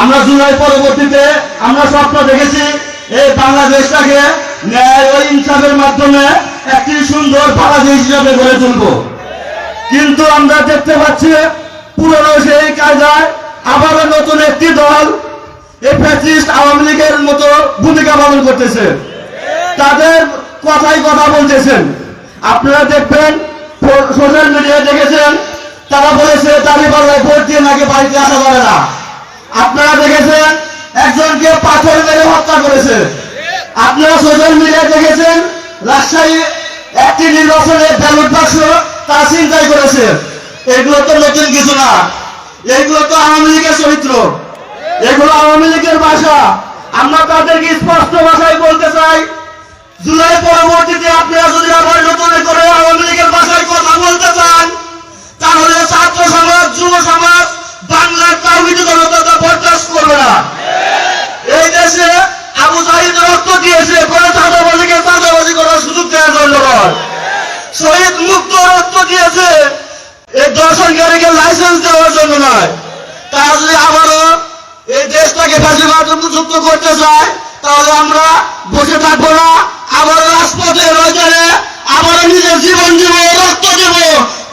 আমরা জুলাই পরবর্তীতে, আমরা স্বপ্ন দেখেছি এই বাংলাদেশটাকে ন্যায় ও ইনসাফের মাধ্যমে একটি সুন্দর বাংলাদেশ হিসাবে গড়ে তুলবো। কিন্তু আমরা দেখতে পাচ্ছি পুরনো সেই কায়দায় আবারও নতুন একটি দল এই ফ্যাসিস্ট আওয়ামী লীগের মতো ভূমিকা পালন করতেছে। তাদের কথাই কথা বলতেছেন। আপনারা দেখবেন, সোশ্যাল মিডিয়ায় দেখেছেন, তারা বলেছে দাঁড়িপাল্লায় ভোট দিয়ে নাকি বাড়িতে আসা যাবে না। দেখেছেন? একজনকে পাথর মেরে হত্যা করেছে। আপনারা সোশ্যাল মিডিয়ায় দেখেছেন, রাজশাহী একটি নির্বাচনে ব্যালট বাক্স তারা চিন্তাই করেছে। এগুলো তো নতুন কিছু না। এগুলো তো আওয়ামী লীগের চরিত্র। এগুলো আওয়ামী লীগের ভাষা। আমরা তাদেরকে স্পষ্ট ভাষায় বলতে চাই, জুলাই পরবর্তীতে আপনারা যদি আবার নতুন করে আওয়ামী লীগের ভাষায় কথা বলতে চান তাহলে ছাত্র সমাজ যুব সমাজ বাংলার তাওহিদ জনতা বরদাস্ত না। এই দেশে আবু জাহিদ রক্ত দিয়েছে, কোনো চাঁদাবাজিকে চাঁদাবাজি করার সুযোগ দেওয়ার জন্য শহীদ মুক্ত রক্ত দিয়েছে, এই দর্শনকারীকে লাইসেন্স দেওয়ার জন্য নয়। তারা যদি আবারও এই দেশটাকে ফাঁসিবাদ মুক্ত করতে চায়, তাহলে আমরা বসে থাকব না আবার রাজপথে রয়েছে আবার নিজের জীবন দিব, রক্ত দিব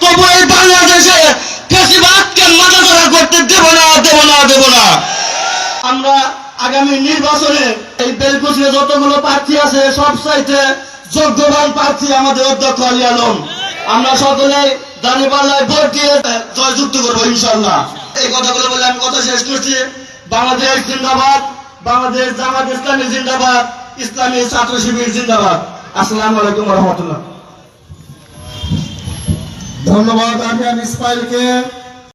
তবু এই বাংলাদেশে ফাঁসিবাদকে মাথা ধরা করতে দেব না দেব না দেব না আমরা আগামী নির্বাচনে এই বেলকুচিতে যতগুলো প্রার্থী আছে সব চাইতে যোগ্যবান প্রার্থী আমাদের অধ্যক্ষ আলী আলম। আমরা সকলে দাঁড়িপাল্লায় ভোট দিয়ে জয়যুক্ত করব ইনশাল্লাহ এই কথাগুলো বলে আমি কথা শেষ করছি। বাংলাদেশ জিন্দাবাদ, বাংলাদেশ জামাত ইসলামী জিন্দাবাদ, ইসলামী ছাত্র শিবির জিন্দাবাদ। আসসালামু আলাইকুম রহমতুল্লাহ। ধন্যবাদ আমি ইসমাইলকে।